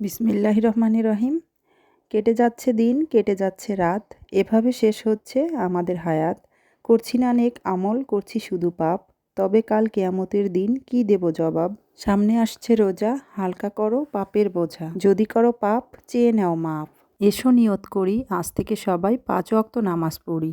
বিসমিল্লাহ রহমানির রহিম। কেটে যাচ্ছে দিন, কেটে যাচ্ছে রাত। এভাবে শেষ হচ্ছে আমাদের হায়াত। করছি না নেক আমল, করছি শুধু পাপ। তবে কাল কেয়ামতের দিন কি দেব জবাব? সামনে আসছে রোজা, হালকা করো পাপের বোঝা। যদি করো পাপ, চেয়ে নাও মাপ এসো নিয়ত করি, আজ থেকে সবাই পাঁচ অক্ত নামাজ পড়ি।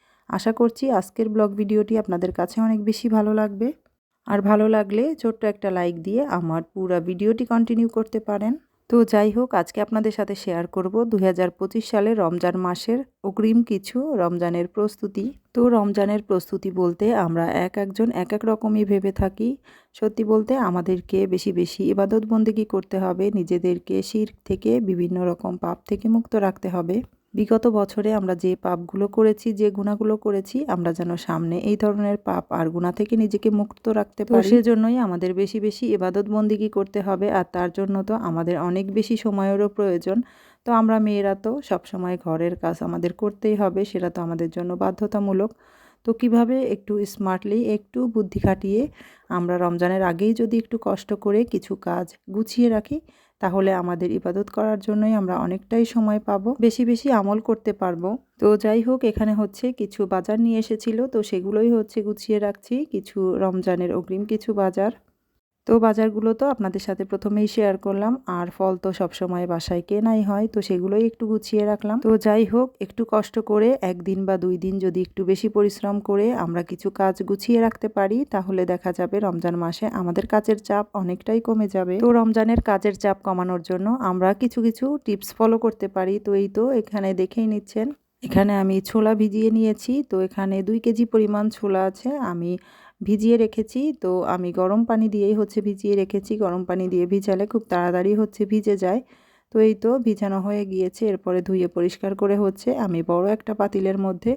আশা করছি আজকের ব্লগ ভিডিওটি আপনাদের কাছে অনেক বেশি ভালো লাগবে। আর ভালো লাগলে ছোট্ট একটা লাইক দিয়ে আমার পুরো ভিডিওটি কন্টিনিউ করতে পারেন। তো যাই হোক, আজকে আপনাদের সাথে শেয়ার করব দু হাজার পঁচিশ সালে রমজান মাসের অগ্রিম কিছু রমজানের প্রস্তুতি। তো রমজানের প্রস্তুতি বলতে আমরা এক একজন এক এক রকমই ভেবে থাকি। সত্যি বলতে আমাদেরকে বেশি বেশি ইবাদত বন্দিগি করতে হবে, নিজেদেরকে শির থেকে বিভিন্ন রকম পাপ থেকে মুক্ত রাখতে হবে। বিগত বছরে আমরা যে পাপগুলো করেছি যে গুণাগুলো করেছি আমরা যেন সামনে এই ধরনের পাপ আর গুণা থেকে নিজেকে মুক্ত রাখতে পারি। সেজন্যই আমাদের বেশি বেশি ইবাদত বন্দিগি করতে হবে আর তার জন্য তো আমাদের অনেক বেশি সময়েরও প্রয়োজন। তো আমরা মেয়েরা তো সবসময় ঘরের কাজ আমাদের করতেই হবে সেটা তো আমাদের জন্য বাধ্যতামূলক। তো কীভাবে একটু স্মার্টলি একটু বুদ্ধি খাটিয়ে আমরা রমজানের আগেই যদি একটু কষ্ট করে কিছু কাজ গুছিয়ে রাখি তাহলে আমাদের ইবাদত করার জন্যই আমরা অনেকটাই সময় পাবো। বেশি বেশি আমল করতে পারব। তো যাই হোক, এখানে হচ্ছে কিছু বাজার নিয়ে এসেছিল। তো সেগুলোই হচ্ছে গুছিয়ে রাখছি। কিছু রমজানের অগ্রিম কিছু বাজার। তো বাজারগুলো তো আপনাদের সাথে প্রথমেই শেয়ার করলাম, আর ফল তো সবসময় বাসায় কেনাই হয়, তো সেগুলোই একটু গুছিয়ে রাখলাম। তো যাই হোক, একটু কষ্ট করে একদিন বা দুই দিন যদি একটু বেশি পরিশ্রম করে আমরা কিছু কাজ গুছিয়ে রাখতে পারি, তাহলে দেখা যাবে রমজান মাসে আমাদের কাজের চাপ অনেকটাই কমে যাবে। তো রমজানের কাজের চাপ কমানোর জন্য আমরা কিছু কিছু টিপস ফলো করতে পারি। তো এই তো এখানে দেখেই নিচ্ছেন। এখানে আমি ছোলা ভিজিয়ে নিয়েছি, তো এখানে দুই কেজি পরিমাণ ছোলা আছে। আমি ভিজিয়ে রেখেছি। তো আমি গরম পানি দিয়েই হচ্ছে ভিজিয়ে রেখেছি। গরম পানি দিয়ে ভিজালে খুব তাড়াতাড়ি হচ্ছে ভিজে যায়। তো এই তো ভিজানো হয়ে গিয়েছে। এরপরে ধুয়ে পরিষ্কার করে হচ্ছে আমি বড় একটা পাতিলের মধ্যে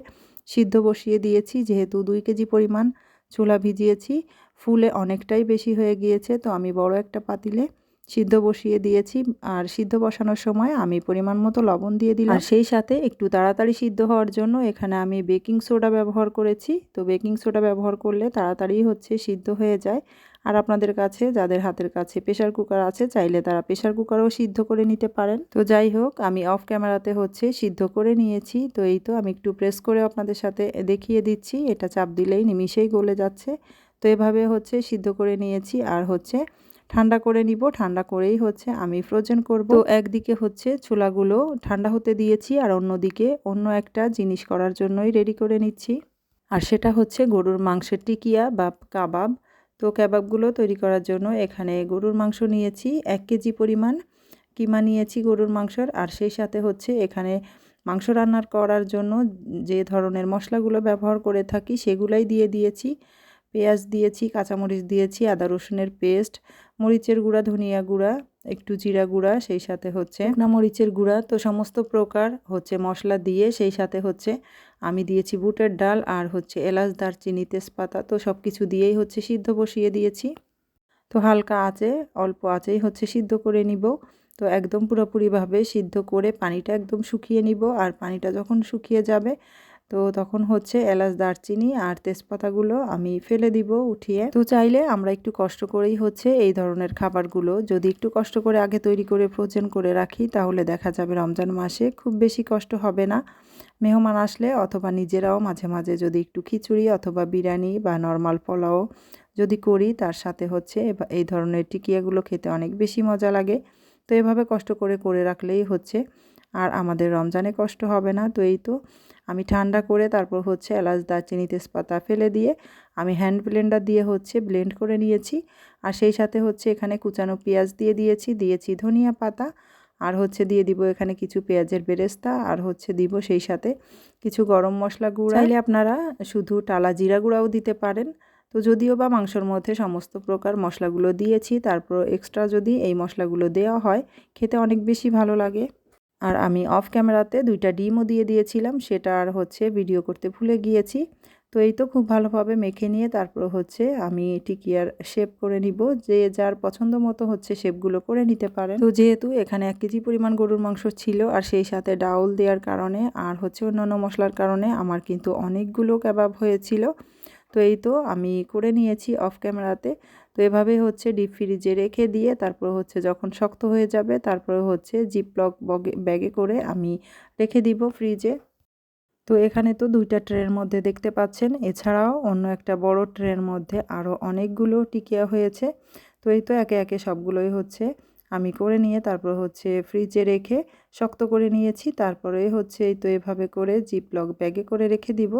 সিদ্ধ বসিয়ে দিয়েছি। যেহেতু দুই কেজি পরিমাণ চুলা ভিজিয়েছি, ফুলে অনেকটাই বেশি হয়ে গিয়েছে। তো আমি বড় একটা পাতিলে সিদ্ধ বসিয়ে দিয়েছি। আর সিদ্ধ বসানোর সময় আমি পরিমাণ মতো লবণ দিয়ে দিলাম। সেই সাথে একটু তাড়াতাড়ি সিদ্ধ হওয়ার জন্য এখানে আমি বেকিং সোডা ব্যবহার করেছি। তো বেকিং সোডা ব্যবহার করলে তাড়াতাড়ি হচ্ছে সিদ্ধ হয়ে যায়। আর আপনাদের কাছে, যাদের হাতের কাছে প্রেশার কুকার আছে, চাইলে তারা প্রেশার কুকারও সিদ্ধ করে নিতে পারেন। তো যাই হোক, আমি অফ ক্যামেরাতে হচ্ছে সিদ্ধ করে নিয়েছি। তো এই তো আমি একটু প্রেস করে আপনাদের সাথে দেখিয়ে দিচ্ছি। এটা চাপ দিলেই নিমিশেই গলে যাচ্ছে। তো এভাবে হচ্ছে সিদ্ধ করে নিয়েছি। আর হচ্ছে ঠান্ডা করে নিব। ঠান্ডা করেই হচ্ছে আমি ফ্রোজেন করব। তো একদিকে হচ্ছে ছোলাগুলো ঠান্ডা হতে দিয়েছি আর অন্যদিকে অন্য একটা জিনিস করার জন্যই রেডি করে নিচ্ছি। আর সেটা হচ্ছে গরুর মাংসের টিকিয়া বা কাবাব। তো কাবাবগুলো তৈরি করার জন্য এখানে গরুর মাংস নিয়েছি, এক কেজি পরিমাণ কিমা নিয়েছি গরুর মাংসর। আর সেই সাথে হচ্ছে এখানে মাংস রান্নার করার জন্য যে ধরনের মশলাগুলো ব্যবহার করে থাকি সেগুলাই দিয়ে দিয়েছি। পেঁয়াজ দিয়েছি, কাঁচামরিচ দিয়েছি, আদা রসুনের পেস্ট মরিচের গুঁড়া, ধনিয়া গুঁড়া, একটু জিরা গুঁড়া, সেই সাথে হচ্ছে না মরিচের গুঁড়া। তো সমস্ত প্রকার হচ্ছে মশলা দিয়ে সেই সাথে হচ্ছে আমি দিয়েছি বুটের ডাল আর হচ্ছে এলাচ, দারচিনি, তেজপাতা। তো সব কিছু দিয়েই হচ্ছে সিদ্ধ বসিয়ে দিয়েছি। তো হালকা আঁচে, অল্প আঁচেই হচ্ছে সিদ্ধ করে নিব। তো একদম পুরোপুরিভাবে সিদ্ধ করে পানিটা একদম শুকিয়ে নিব। আর পানিটা যখন শুকিয়ে যাবে তো তখন হচ্ছে এলাচ, দারচিনি আর তেজপাতাগুলো আমি ফেলে দিব উঠিয়ে। তো চাইলে আমরা একটু কষ্ট করেই হচ্ছে এই ধরনের খাবারগুলো যদি একটু কষ্ট করে আগে তৈরি করে, ফ্রোজেন করে রাখি, তাহলে দেখা যাবে রমজান মাসে খুব বেশি কষ্ট হবে না। মেহমান আসলে অথবা নিজেরাও মাঝে মাঝে যদি একটু খিচুড়ি অথবা বিরিয়ানি বা নর্মাল পোলাও যদি করি, তার সাথে হচ্ছে এই ধরনের টিকিয়াগুলো খেতে অনেক বেশি মজা লাগে। তো এভাবে কষ্ট করে করে রাখলেই হচ্ছে আর আমাদের রমজানে কষ্ট হবে না, তো এই তো। আমি ঠান্ডা করে তারপর হচ্ছে এলাচ, দারচিনি, তেজপাতা ফেলে দিয়ে আমি হ্যান্ড ব্লেন্ডার দিয়ে হচ্ছে ব্লেন্ড করে নিয়েছি। আর সেই সাথে হচ্ছে এখানে কুচানো পেঁয়াজ দিয়ে দিয়েছি দিয়েছি ধনিয়া পাতা। আর হচ্ছে দিয়ে দিব এখানে কিছু পেঁয়াজের বেরেস্তা। আর হচ্ছে দিব সেই সাথে কিছু গরম মশলা গুঁড়া। চাইলে আপনারা শুধু টালা জিরা গুঁড়াও দিতে পারেন। তো যদিও বা মাংসর মধ্যে সমস্ত প্রকার মশলাগুলো দিয়েছি, তারপর এক্সট্রা যদি এই মশলাগুলো দেওয়া হয়, খেতে অনেক বেশি ভালো লাগে। আর আমি অফ ক্যামেরাতে দুইটা ডিমও দিয়ে দিয়েছিলাম, সেটা আর হচ্ছে ভিডিও করতে ভুলে গিয়েছি। তো এই তো খুব ভালোভাবে মেখে নিয়ে তারপর হচ্ছে আমি টিকিয়ার শেপ করে নিব, যে যার পছন্দ মতো হচ্ছে শেপগুলো করে নিতে পারেন। তো যেহেতু এখানে এক কেজি পরিমাণ গরুর মাংস ছিল আর সেই সাথে ডাউল দেওয়ার কারণে আর হচ্ছে অন্যান্য মশলার কারণে আমার কিন্তু অনেকগুলো কাবাব হয়েছিল তো এই তো আমি করে নিয়েছি অফ ক্যামেরাতে তো এভাবে হচ্ছে ডিপ ফ্রিজে রেখে দিয়ে তারপর হচ্ছে যখন শক্ত হয়ে যাবে তারপরে হচ্ছে জিপলক ব্যাগে করে আমি রেখে দিব ফ্রিজে তো এখানে তো দুইটা ট্রের মধ্যে দেখতে পাচ্ছেন। এছাড়াও অন্য একটা বড় ট্রের মধ্যে আরও অনেকগুলো টিকিয়া হয়েছে। তো এই তো একে একে সবগুলোই হচ্ছে আমি করে নিয়ে তারপর হচ্ছে ফ্রিজে রেখে শক্ত করে নিয়েছি। তারপরে হচ্ছে এই তো এভাবে করে জিপ জিপলক ব্যাগে করে রেখে দিব।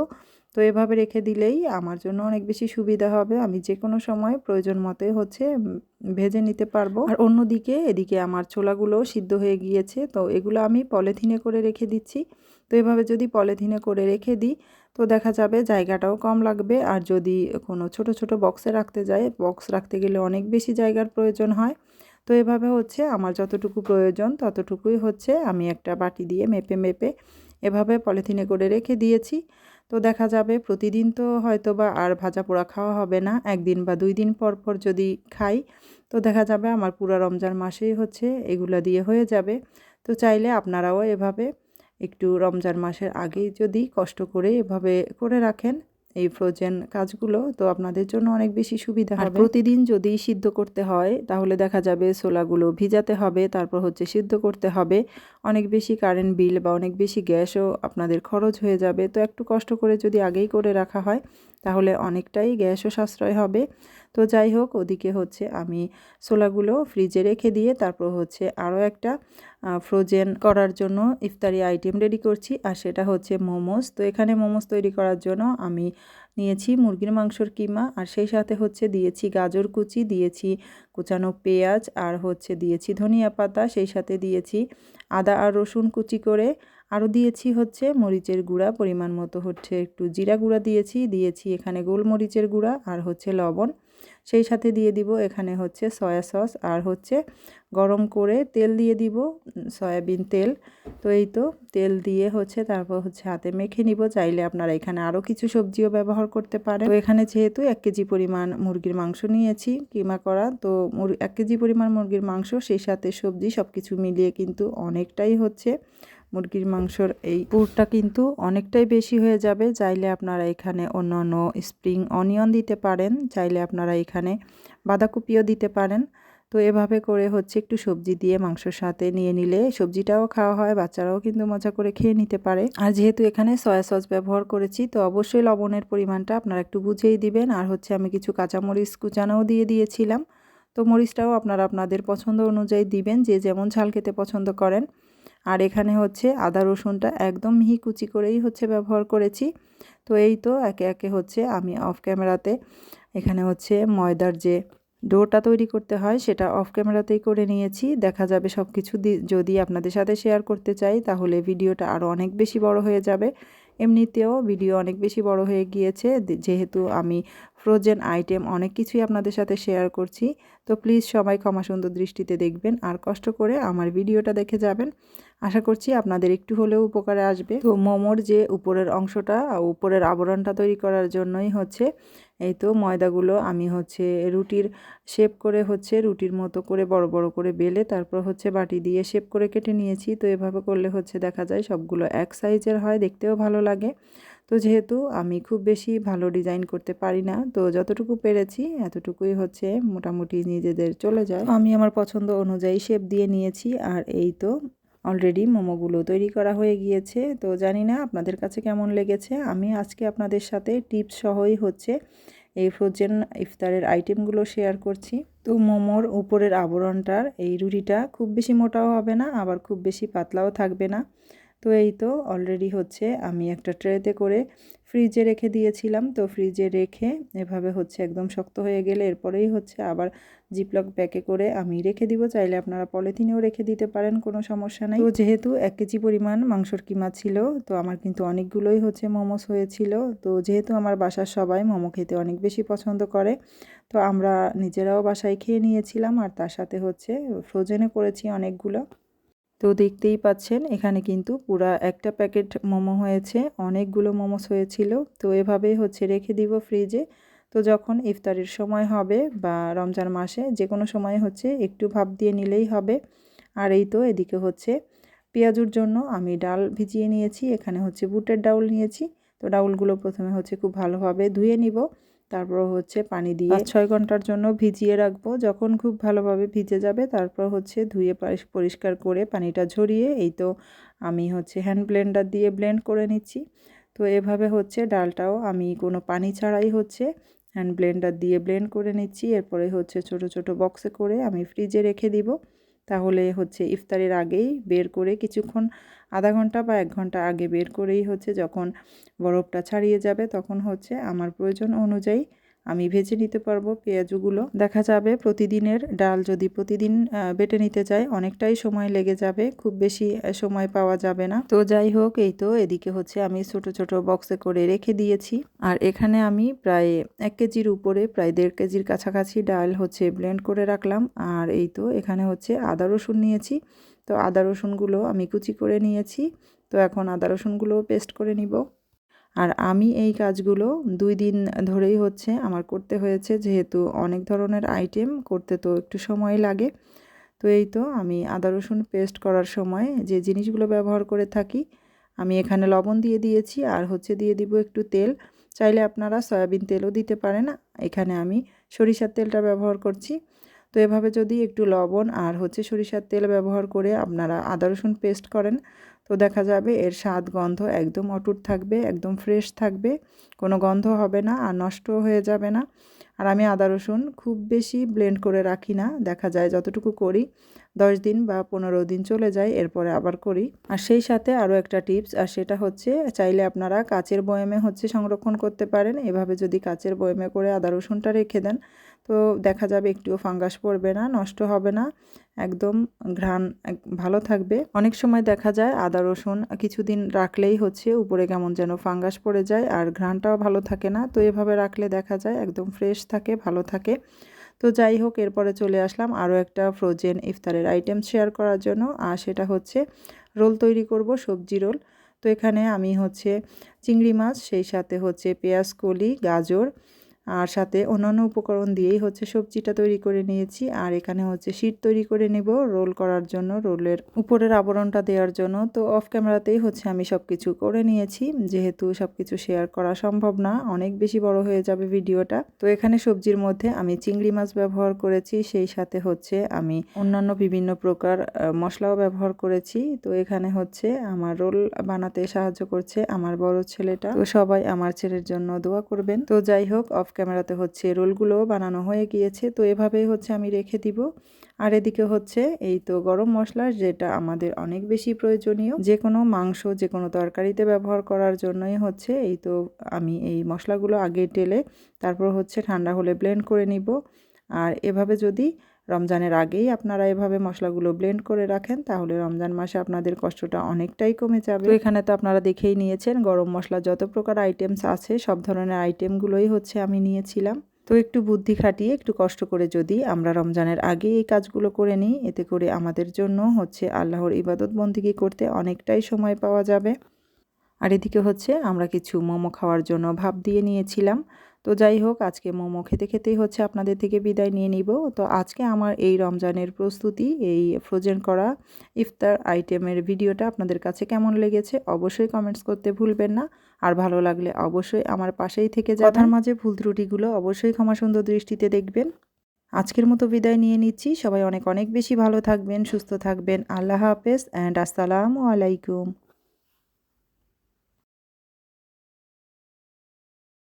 তো এভাবে রেখে দিলেই আমার জন্য অনেক বেশি সুবিধা হবে। আমি যে কোনো সময় প্রয়োজন মতোই হচ্ছে ভেজে নিতে পারব। আর অন্যদিকে এদিকে আমার ছোলাগুলো সিদ্ধ হয়ে গিয়েছে, তো এগুলো আমি পলিথিনে করে রেখে দিচ্ছি। তো এভাবে যদি পলিথিনে করে রেখে দিই, তো দেখা যাবে জায়গাটাও কম লাগবে। আর যদি কোনো ছোট ছোট বক্সে রাখতে যায় বক্স রাখতে গেলে অনেক বেশি জায়গার প্রয়োজন হয়। তো এভাবে হচ্ছে আমার যতটুকু প্রয়োজন ততটুকুই হচ্ছে আমি একটা বাটি দিয়ে মেপে মেপে এভাবে পলিথিনে করে রেখে দিয়েছি। তো দেখা যাবে প্রতিদিন তো হয়তো বা আর ভাজা পোড়া খাওয়া হবে না, একদিন বা দুই দিন পর পর যদি খাই। তো দেখা যাবে আমার পুরো রমজান মাসেই হচ্ছে এগুলো দিয়ে হয়ে যাবে। তো চাইলে আপনারাও এভাবে একটু রমজান মাসের আগে যদি কষ্ট করে এভাবে করে রাখেন এই ফ্রোজেন কাজগুলো তো আপনাদের জন্য অনেক বেশি সুবিধা হবে। প্রতিদিন যদি সিদ্ধ করতে হয় তাহলে দেখা যাবে ছোলাগুলো ভিজাতে হবে তারপর হচ্ছে সিদ্ধ করতে হবে। অনেক বেশি কারেন্ট বিল বা অনেক বেশি গ্যাসও আপনাদের খরচ হয়ে যাবে। তো একটু কষ্ট করে যদি আগেই করে রাখা হয় তাহলে অনেকটাই গ্যাসও সাশ্রয় হবে। তো যাই হোক, ওদিকে হচ্ছে আমি ছোলাগুলো ফ্রিজে রেখে দিয়ে তারপর হচ্ছে আরও একটা ফ্রোজেন করার জন্য ইফতারি আইটেম রেডি করছি। আর সেটা হচ্ছে মোমোস। তো এখানে মোমোস তৈরি করার জন্য আমি নিয়েছি মুরগির মাংসর কিমা। আর সেই সাথে হচ্ছে দিয়েছি গাজর কুচি, দিয়েছি কুচানো পেঁয়াজ, আর হচ্ছে দিয়েছি ধনিয়া পাতা। সেই সাথে দিয়েছি আদা আর রসুন কুচি করে। আরও দিয়েছি হচ্ছে মরিচের গুঁড়া, পরিমাণ মতো হচ্ছে একটু জিরা গুঁড়া দিয়েছি দিয়েছি এখানে গোলমরিচের গুঁড়া আর হচ্ছে লবণ। সেই সাথে দিয়ে দিব এখানে হচ্ছে সয়া সস আর হচ্ছে গরম করে তেল দিয়ে দিব সয়াবিন তেল। তো এই তো তেল দিয়ে হচ্ছে তারপর হচ্ছে হাতে মেখে নিব, চাইলে আপনারা এখানে আরও কিছু সবজিও ব্যবহার করতে পারেন। তো এখানে যেহেতু এক কেজি পরিমাণ মুরগির মাংস নিয়েছি, কিমা করা, তো এক কেজি পরিমাণ মুরগির মাংস, সেই সাথে সবজি সব কিছু মিলিয়ে কিন্তু অনেকটাই হচ্ছে মুরগির মাংসর এই পুরটা কিন্তু অনেকটাই বেশি হয়ে যাবে। চাইলে আপনারা এখানে অন্য অন্য স্প্রিং অনিয়ন দিতে পারেন, চাইলে আপনারা এখানে বাঁধাকপিও দিতে পারেন। তো এভাবে করে হচ্ছে একটু সবজি দিয়ে মাংসর সাথে নিয়ে নিলে সবজিটাও খাওয়া হয়, বাচ্চারাও কিন্তু মজা করে খেয়ে নিতে পারে। আর যেহেতু এখানে সয়া সস ব্যবহার করেছি, তো অবশ্যই লবণের পরিমাণটা আপনারা একটু বুঝেই দিবেন। আর হচ্ছে আমি কিছু কাঁচামরিচ কুচানাও দিয়ে দিয়েছিলাম। তো মরিচটাও আপনারা আপনাদের পছন্দ অনুযায়ী দিবেন, যে যেমন ঝাল খেতে পছন্দ করেন। আর এখানে হচ্ছে আদা রসুনটা একদম মিহি কুচি করেই হচ্ছে ব্যবহার করেছি। তো এই তো একে একে হচ্ছে আমি অফ ক্যামেরাতে এখানে হচ্ছে ময়দার যে ডোটা তৈরি করতে হয় সেটা অফ ক্যামেরাতেই করে নিয়েছি। দেখা যাবে সব কিছু যদি আপনাদের সাথে শেয়ার করতে চাই তাহলে ভিডিওটা আরও অনেক বেশি বড় হয়ে যাবে। এমনিতেও ভিডিও অনেক বেশি বড় হয়ে গিয়েছে। যেহেতু আমি ফ্রোজেন আইটেম অনেক কিছুই আপনাদের সাথে শেয়ার করছি। তো প্লিজ সবাই ক্ষমা সুন্দর দৃষ্টিতে দেখবেন। আর কষ্ট করে আমার ভিডিওটা দেখে যাবেন। আশা করছি আপনাদের একটু হলেও উপকারে আসবে। তো মোমোর যে উপরের অংশটা উপরের আবরণটা তৈরি করার জন্যই হচ্ছে, এই তো ময়দাগুলো আমি হচ্ছে রুটির শেপ করে হচ্ছে রুটির মতো করে বড় বড় করে বেলে তারপর হচ্ছে বাটি দিয়ে শেপ করে কেটে নিয়েছি। তো এভাবে করলে হচ্ছে দেখা যায় সবগুলো এক সাইজের হয়, দেখতেও ভালো লাগে। তো যেহেতু আমি খুব বেশি ভালো ডিজাইন করতে পারি না, তো যতটুকু পেরেছি এতটুকুই হচ্ছে মোটামুটি নিজেদের চলে যায়। আমি আমার পছন্দ অনুযায়ী শেপ দিয়ে নিয়েছি, আর এই তো অলরেডি মোমোগুলো তৈরি করা হয়ে গিয়েছে। তো জানি না আপনাদের কাছে কেমন লেগেছে। আমি আজকে আপনাদের সাথে টিপস সহই হচ্ছে এই ফ্রোজেন ইফতারের আইটেমগুলো শেয়ার করছি। তো মোমোর উপরের আবরণটার এই রুটিটা খুব বেশি মোটাও হবে না, আবার খুব বেশি পাতলাও থাকবে না। তো এই তো অলরেডি হচ্ছে আমি একটা ট্রেতে করে ফ্রিজে রেখে দিয়েছিলাম। তো ফ্রিজে রেখে এভাবে হচ্ছে একদম শক্ত হয়ে গেলে এরপরেই হচ্ছে আবার জিপলক প্যাকে করে আমি রেখে দিব। চাইলে আপনারা পলিথিনেও রেখে দিতে পারেন, কোনো সমস্যা নেই। তো যেহেতু এক কেজি পরিমাণ মাংসর কিমা ছিল, তো আমার কিন্তু অনেকগুলোই হচ্ছে মোমোস হয়েছিল। তো যেহেতু আমার বাসার সবাই মোমো খেতে অনেক বেশি পছন্দ করে, তো আমরা নিজেরাও বাসায় খেয়ে নিয়েছিলাম। আর তার সাথে হচ্ছে ফ্রোজেনে করেছি অনেকগুলো। তো দেখতেই পাচ্ছেন, এখানে কিন্তু পুরা একটা প্যাকেট মোমো হয়েছে, অনেকগুলো মোমোস হয়েছিল। তো এভাবেই হচ্ছে রেখে দিব ফ্রিজে। তো যখন ইফতারের সময় হবে বা রমজান মাসে যে কোনো সময় হচ্ছে একটু ভাপ দিয়ে নিলেই হবে। আর এই তো এদিকে হচ্ছে পেঁয়াজুর জন্য আমি ডাল ভিজিয়ে নিয়েছি, এখানে হচ্ছে বুটের ডাউল নিয়েছি। তো ডাউলগুলো প্রথমে হচ্ছে খুব ভালোভাবে ধুয়ে নিব। তারপর হচ্ছে পানি দিয়ে ছয় ঘণ্টার জন্য ভিজিয়ে রাখব। যখন খুব ভালোভাবে ভিজে যাবে, তারপর হচ্ছে ধুয়ে পরিষ্কার করে পানিটা ঝরিয়ে, এই তো আমি হচ্ছে হ্যান্ড ব্লেন্ডার দিয়ে ব্লেন্ড করে নিচ্ছি। তো এভাবে হচ্ছে ডালটাও আমি কোনো পানি ছাড়াই হচ্ছে হ্যান্ড ব্লেন্ডার দিয়ে ব্লেন্ড করে নিচ্ছি। এরপরে হচ্ছে ছোট ছোট বক্সে করে আমি ফ্রিজে রেখে দিব। তাহলে হচ্ছে ইফতারের আগেই বের করে কিছুক্ষণ আধা ঘণ্টা বা এক ঘণ্টা আগে বের করেই হচ্ছে যখন বরফটা ছাড়িয়ে যাবে তখন হচ্ছে আমার প্রয়োজন অনুযায়ী আমি ভেজে নিতে পারব পেঁয়াজগুলো। দেখা যাবে প্রতিদিনের ডাল যদি প্রতিদিন বেটে নিতে চাই, অনেকটাই সময় লেগে যাবে, খুব বেশি সময় পাওয়া যাবে না। তো যাই হোক, এই তো এদিকে হচ্ছে আমি ছোট ছোট বক্সে করে রেখে দিয়েছি। আর এখানে আমি প্রায় এক কেজির উপরে, প্রায় দেড় কেজির কাছাকাছি ডাল হচ্ছে ব্লেন্ড করে রাখলাম। আর এই তো এখানে হচ্ছে আদা রসুন নিয়েছি। তো আদা রসুনগুলো আমি কুচি করে নিয়েছি। তো এখন আদা রসুনগুলো পেস্ট করে নিব। আর আমি এই কাজগুলো দুই দিন ধরেই হচ্ছে আমার করতে হয়েছে, যেহেতু অনেক ধরনের আইটেম করতে তো একটু সময় লাগে। তো এই তো আমি আদা, রসুন পেস্ট করার সময় যে জিনিসগুলো ব্যবহার করে থাকি, আমি এখানে লবণ দিয়ে দিয়েছি আর হচ্ছে দিয়ে দিব একটু তেল। চাইলে আপনারা সয়াবিন তেলও দিতে পারেন। এখানে আমি সরিষার তেলটা ব্যবহার করছি। তো এভাবে যদি একটু লবণ আর হচ্ছে সরিষার তেল ব্যবহার করে আপনারা আদা রসুন পেস্ট করেন, তো দেখা যাবে এর স্বাদ, গন্ধ একদম অটুট থাকবে, একদম ফ্রেশ থাকবে, কোনো গন্ধ হবে না আর নষ্ট হয়ে যাবে না। আর আমি আদা রসুন খুব বেশি ব্লেন্ড করে রাখি না, দেখা যায় যতটুকু করি, দশ দিন বা পনেরো দিন চলে যায়, এরপরে আবার করি। আর সেই সাথে আরও একটা টিপস আর সেটা হচ্ছে চাইলে আপনারা কাচের বয়মে হচ্ছে সংরক্ষণ করতে পারেন, এভাবে যদি কাচের বয়মে করে আদা রসুনটা রেখে দেন তো দেখা যাবে একটুও ফাঙ্গাস পড়বে না, নষ্ট হবে না। একদম ঘ্রাণ ভালো থাকবে। অনেক সময় দেখা যায় আদা, রসুন কিছুদিন রাখলেই হচ্ছে উপরে কেমন যেন ফাঙ্গাস পড়ে যায় আর ঘ্রাণটাও ভালো থাকে না। তো এভাবে রাখলে দেখা যায় একদম ফ্রেশ থাকে, ভালো থাকে। তো যাই হোক, এরপরে চলে আসলাম আরও একটা ফ্রোজেন ইফতারের আইটেম শেয়ার করার জন্য। আর সেটা হচ্ছে রোল তৈরি করব সবজি রোল। তো এখানে আমি হচ্ছে চিংড়ি মাছ, সেই সাথে হচ্ছে পেঁয়াজ, কলি, গাজর আর সাথে অন্যান্য উপকরণ দিয়েই হচ্ছে সবজিটা তৈরি করে নিয়েছি। আর এখানে হচ্ছে শীট তৈরি করে নিব রোল করার জন্য, রোলের উপরের আবরণটা দেওয়ার জন্য। তো অফ ক্যামেরাতেই হচ্ছে আমি সব কিছু করে নিয়েছি। যেহেতু সব কিছু শেয়ার করা সম্ভব না, অনেক বেশি বড় হয়ে যাবে ভিডিওটা। তো এখানে সবজির মধ্যে আমি চিংড়ি মাছ ব্যবহার করেছি, সেই সাথে হচ্ছে আমি অন্যান্য বিভিন্ন প্রকার মশলাও ব্যবহার করেছি। তো এখানে হচ্ছে আমার রোল বানাতে সাহায্য করছে আমার বড় ছেলেটা। তো সবাই আমার ছেলের জন্য দোয়া করবেন। তো যাই হোক অফ ক্যামেরাতে হচ্ছে রোলগুলো বানানো হয়ে গিয়েছে, তো এভাবেই হচ্ছে আমি রেখে দিব। আর এদিকে হচ্ছে এই তো গরম মশলা, যেটা আমাদের অনেক বেশি প্রয়োজনীয়। যে কোনো মাংস যে কোনো তরকারিতে ব্যবহার করার জন্যই হচ্ছে এই তো আমি এই মশলাগুলো আগে টেলে তারপর হচ্ছে ঠান্ডা হলে ব্লেন্ড করে নিব। আর এভাবে যদি রমজানের আগেই আপনারা এভাবে মশলাগুলো ব্লেন্ড করে রাখেন, তাহলে রমজান মাসে আপনাদের কষ্টটা অনেকটাই কমে যাবে। এখানে তো আপনারা দেখেই নিয়েছেন, গরম মশলা যত প্রকার আইটেমস আছে, সব ধরনের আইটেমগুলোই হচ্ছে আমি নিয়েছিলাম। তো একটু বুদ্ধি খাটিয়ে, একটু কষ্ট করে যদি আমরা রমজানের আগে এই কাজগুলো করে নিই, এতে করে আমাদের জন্য হচ্ছে আল্লাহর ইবাদত বন্দিগি করতে অনেকটাই সময় পাওয়া যাবে। আর এদিকে হচ্ছে আমরা কিছু মোমো খাওয়ার জন্য ভাব দিয়ে নিয়েছিলাম। তো যাই হোক, আজকে মোমো খেতে খেতেই হচ্ছে আপনাদের থেকে বিদায় নিয়ে নিব। তো আজকে আমার এই রমজানের প্রস্তুতি, এই ফ্রোজেন করা ইফতার আইটেমের ভিডিওটা আপনাদের কাছে কেমন লেগেছে অবশ্যই কমেন্টস করতে ভুলবেন না। আর ভালো লাগলে অবশ্যই আমার পাশেই থেকে যাওয়ার মাঝে ভুল ত্রুটিগুলো অবশ্যই ক্ষমা সুন্দর দৃষ্টিতে দেখবেন। আজকের মতো বিদায় নিয়ে নিচ্ছি। সবাই অনেক অনেক বেশি ভালো থাকবেন, সুস্থ থাকবেন। আল্লাহ হাফেজ অ্যান্ড আসসালামু আলাইকুম।